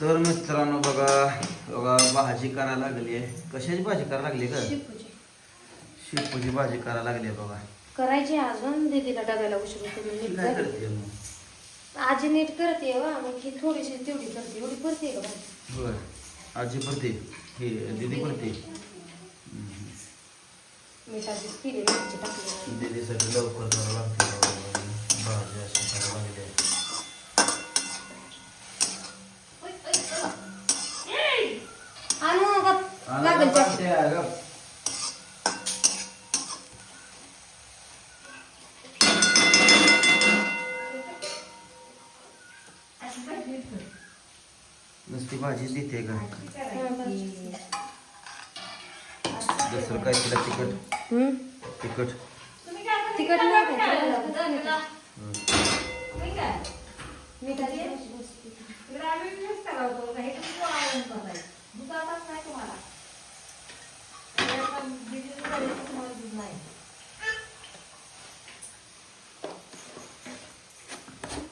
तर मित्रांनो बघा बघा भाजी करायला लागली आहे. कशाची भाजी करायला लागली का शेपूची. शेपूची भाजी करायला लागली आहे बघा. करायची अजून? दीदीला डब्याला उशीर होतो? मी नीट काय कर. करते मग? आजी नीट करते वा मग ही थोडीशी तेवढी करते. एवढी करते का भाजी? आजी पडते. हे दीदी पडते. पिली मिरची टाकली. दीदीसाठी लवकर करावं लागते. भाजी अशी करायला लागली आहे. आता चटणी. ते आहे गं. नुसती भाजी देते का दुसरं काय तिला तिखट हम्म? तिखट तिखट नाही का? मिठाची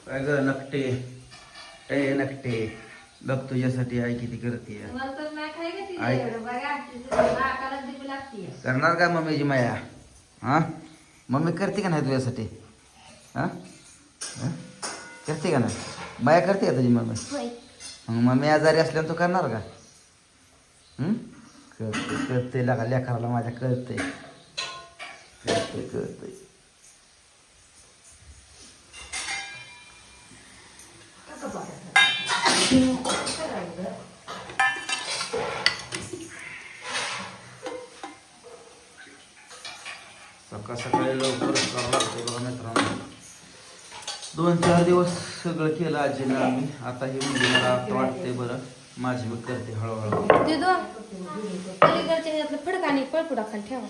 काय ग नकटे. ए नकटे. बघ तुझ्यासाठी आई किती करते करणार का मम्मीची माया? हा? मम्मी करते का नाही तुझ्यासाठी? हा? हा? करते का नाही? माया करते का तुझी मम्मी. मग मम्मी आजारी असल्यावर तू करणार का? कळते करते लगा लेखाला माझ्या कळते कळतंय करते सकाळ सकाळी लवकर करावं लागते बघा मित्रांनो. दोन चार दिवस सगळं केलं आजीनं आम्ही. आता हे मुलीला मला वाटतंय बरं. माझी मी करते हळूहळू. दिदो पलीकडच्या ह्यातलं फडका आणि पळपुडा खाली ठेवा.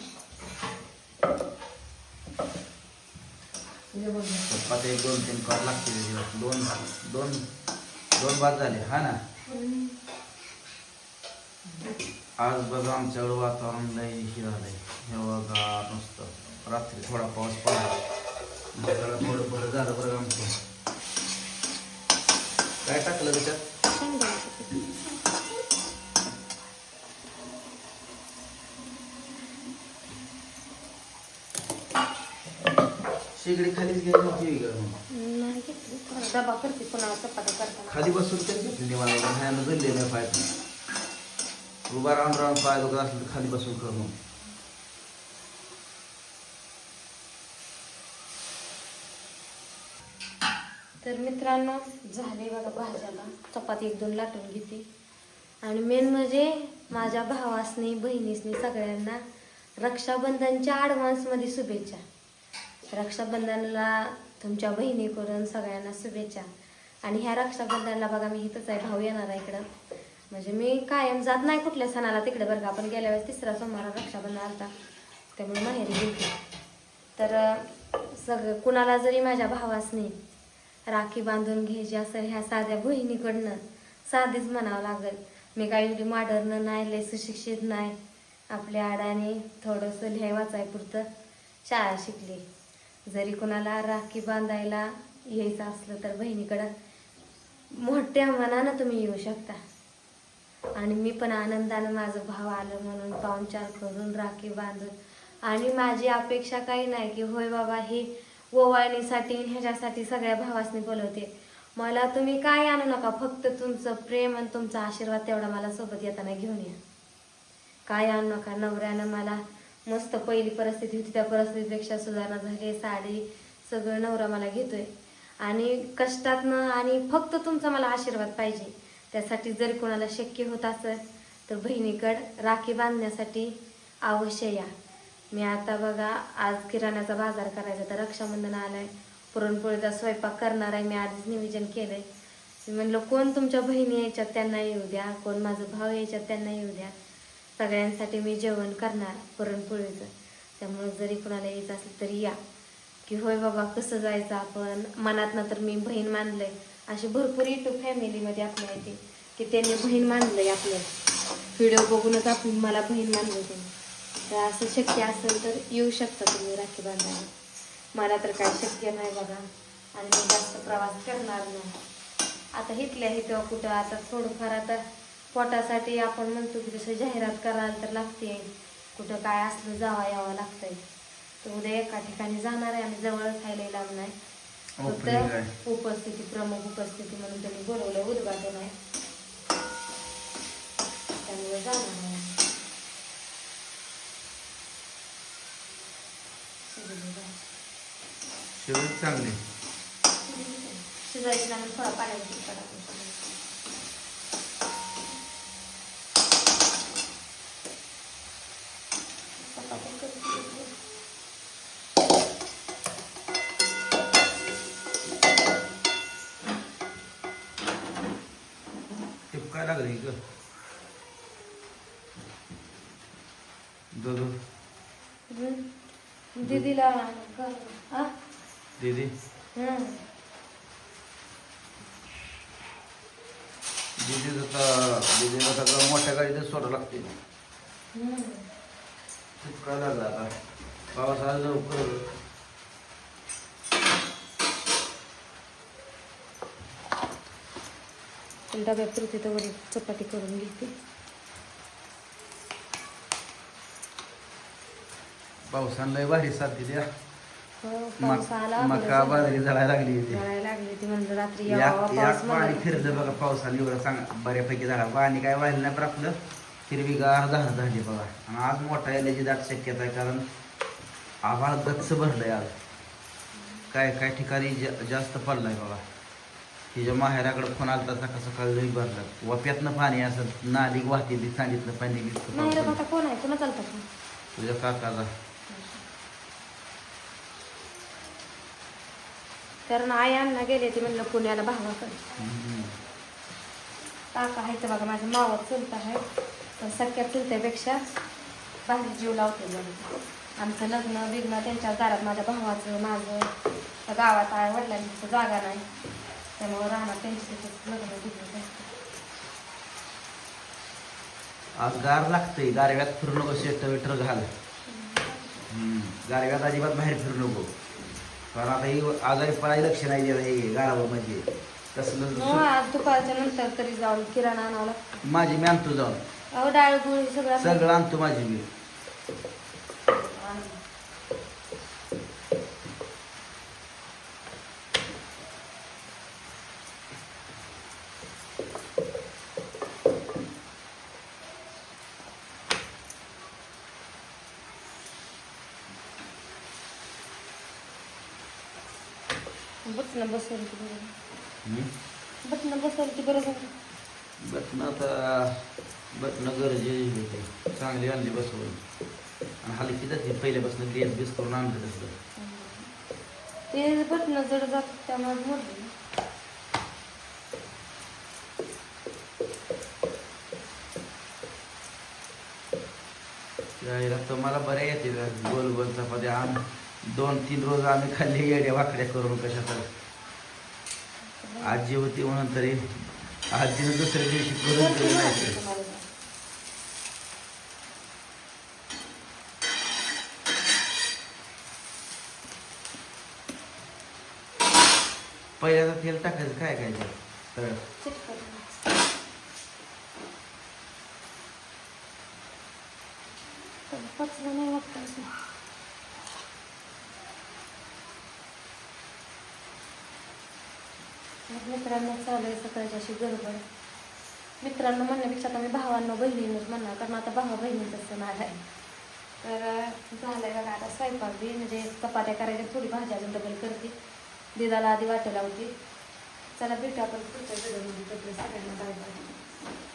एक दोन तीन कॉल लागते दिवस. दोन दोन दोन बाद झाले. हा ना? आज बघा आमच्याकडं वातावरण लय हे झालंय. हिरवगार नुसतं. रात्री थोडा पाऊस पडला. मग जरा थोडं बरं झालं बरं आमचं. काय टाकलं त्याच्यात. शेगडी खालीच घ्यायची होती? नाही घेतली. थोडा डबा करते पुन्हा चपात्या करताना. खाली बसून तरी घेतली निवांत. ह्यानं जल्ले नाही पाहिजे उभा राहून राहून पाय दुखत असलं तर खाली बसून कर. तर मित्रांनो झाले बघा भाज्याला. चपाती एक दोन लाटून घेते. आणि मेन म्हणजे माझ्या भावासनी बहिणीसनी सगळ्यांना रक्षाबंधनच्या ॲडव्हान्समध्ये शुभेच्छा. रक्षाबंधनला तुमच्या बहिणीकडून सगळ्यांना शुभेच्छा. आणि ह्या रक्षाबंधनला बघा मी इथंच आहे भाऊ येणार आहे इकडं. म्हणजे मी कायम जात नाही कुठल्या सणाला तिकडे बरं का आपण गेल्या वेळेस तिसरा सोमवार रक्षाबंधन आलता. त्यामुळे माहेरी गेली तर सगळं कुणाला जरी माझ्या भावासनी राखी बांधून घ्यायची असेल ह्या साध्या बहिणीकडनं साधीच म्हणावं लागेल. मी काही एवढी मॉडर्न नाही लय सुशिक्षित नाही. आपल्या आडाने थोडंसं लिहाय वाचाय पुरतं शाळा शिकली. जरी कुणाला राखी बांधायला यायचं असलं तर बहिणीकडं मोठ्या मनानं तुम्ही येऊ शकता. आणि मी पण आनंदानं माझं भाव आलं म्हणून पाहुणचार करून राखी बांधून. आणि माझी अपेक्षा काही नाही की होय बाबा हे ओवाळणीसाठी ह्याच्यासाठी सगळ्या भावासनी बोलवते. मला तुम्ही काय आणू नका फक्त तुमचं प्रेम आणि तुमचा आशीर्वाद तेवढा मला सोबत येताना घेऊन या. काय आणू नका नवऱ्यानं मला मस्त पहिली परिस्थिती होती त्या परिस्थितीपेक्षा सुधारणा झाली साडी सगळं नवरा मला घेतोय. आणि कष्टातनं आणि फक्त तुमचा मला आशीर्वाद पाहिजे. त्यासाठी जर कोणाला शक्य होत असेल तर बहिणीकड राखी बांधण्यासाठी अवश्य या. मी आता बघा आज किराण्याचा बाजार करायचा तर रक्षाबंधन आलाय. पुरणपोळीचा स्वयंपाक करणार आहे मी आधीच नियोजन केलंय. मी म्हणलं कोण तुमच्या बहिणी यायच्यात? त्यांना येऊ द्या. कोण माझं भाऊ यायच्यात? त्यांना येऊ द्या. सगळ्यांसाठी मी जेवण करणार पुरणपोळीचं. त्यामुळे जरी कुणाला यायचं असेल तरी या. की होय बाबा कसं जायचं आपण? मनातनं तर मी बहीण मानलंय. अशी भरपूर युट्यूब फॅमिलीमध्ये आपल्या येते की त्यांनी बहीण मानलंय आपल्याला. व्हिडिओ बघूनच आपण मला बहीण मानलं त्यांनी तर असं शक्य असेल तर येऊ शकता तुम्ही राखी बांधायला. मला तर काय शक्य नाही बघा. आणि मी जास्त प्रवास करणार नाही. आता हिथल्या हिथं कुठं आता थोडंफार आता पोटासाठी आपण म्हणतो की जसं जाहिरात करायला तर लागते कुठं काय असलं जावा यावं लागतंय. तर उद्या एका ठिकाणी जाणार आहे आम्ही जवळच खायला लांब नाही. फक्त उपस्थिती प्रमुख उपस्थिती म्हणून त्यांनी बोलवलं उद्घाटन आहे. त्यामुळे जाणार आहे आम्ही. सगळी जाऊ. शेवट चांगली शिजायची नाही थोडा पाण्याची. टिपकाय लागली ग. दीदीला? दीदी। हम्म. दीदी आता दीदीला आता मोठ्या गाडीतच सोडा लागते. हम्म. टिपकाय लागला आता? आज लवकर डब्यात पुरते तर चपाती करून घेते. पावसानं लय भारी साथ दिली मक- मका बाजरी जळायला लागली होती. पाऊस पाणी. फिरलं बघा पावसाने एवढं सांगा बऱ्यापैकी झाला. पाणी काय वाहिलं नाही पण आपलं हिरवीगार झालं झाली बघा. आणि आज मोठा येण्याची दाट शक्यता आहे कारण आभाळ गच्च भरलंय आज. काय काय ठिकाणी जा- जास्त पडलाय बघा. तिच्या माहेराकडे फोन आलता सकाळ सकाळी लई भरलं. वप्यातनं पाणी असं नाली वाहते सांगितलं पाणी तुझ्या काकाचा. कारण आई अण्णा गेले ते म्हणलं पुण्याला भावाकडे काका आहे तर बघा माझ्या मावा चुलता आहे. पण सख्या चुलत्यापेक्षा भारी जीव लावते बघा. आमचं लग्न बिग्न त्यांच्या दारात माझ्या भावाचं माझं. त्या गावात आहे वडिलांची जागा नाही. त्यामुळे राहणार त्यांची तिथेच लग्न बिग्न आज गार लागतंय गारव्यात फिरू नको शेट विटर घाल गारव्यात अजिबात बाहेर फिरू नको. कारण आता ही आजारी पडायला लक्ष नाही देत हे गारावं म्हणजे हो तसलं आज दुपारच्या नंतर तरी जाऊन किराणा आणावं लागतं. माझी मी आणतो जाऊन. अहो डाळ गुळ हे सगळं सगळं आणतो माझी मी. बटणं बसवली की बरं हम्म. बटणं बसवली की बरं झालं. बटणं आता बटणं गरजेची होते चांगली आणली बसवून आणि हलकी जाते पहिल्यापासून गेस बेस करून आणलं तसलं ते बटणं जड जात त्यामुळे मोडली यायला तर मला बऱ्या येते गोल गोल चपात्या आम दोन तीन रोज आम्ही खाल्ली येड्या वाकड्या करून कशा तर आजी होती म्हणून तरी आजीनं दुसऱ्या दिवशी करून नाही पहिल्यांदा तेल टाकायचं काय काय त्यात? तर. पचलं नाही वाटतं असं. मग मित्रांनो चालू आहे सकाळची अशी गडबड. मित्रांनो म्हणण्यापेक्षा आता मी भावांना बहिणीनंच म्हणणार कारण आता भावा बहिणींचं सण आलाय. तर झालं झालंय बघा आता स्वयंपाक बी म्हणजे चपात्या करायच्या थोडी भाजी अजून डबल करते. दिदाला आधी वाटेला होती चला भेटू आपण पुढच्या व्हिडिओमध्ये सगळ्यांना बाय बाय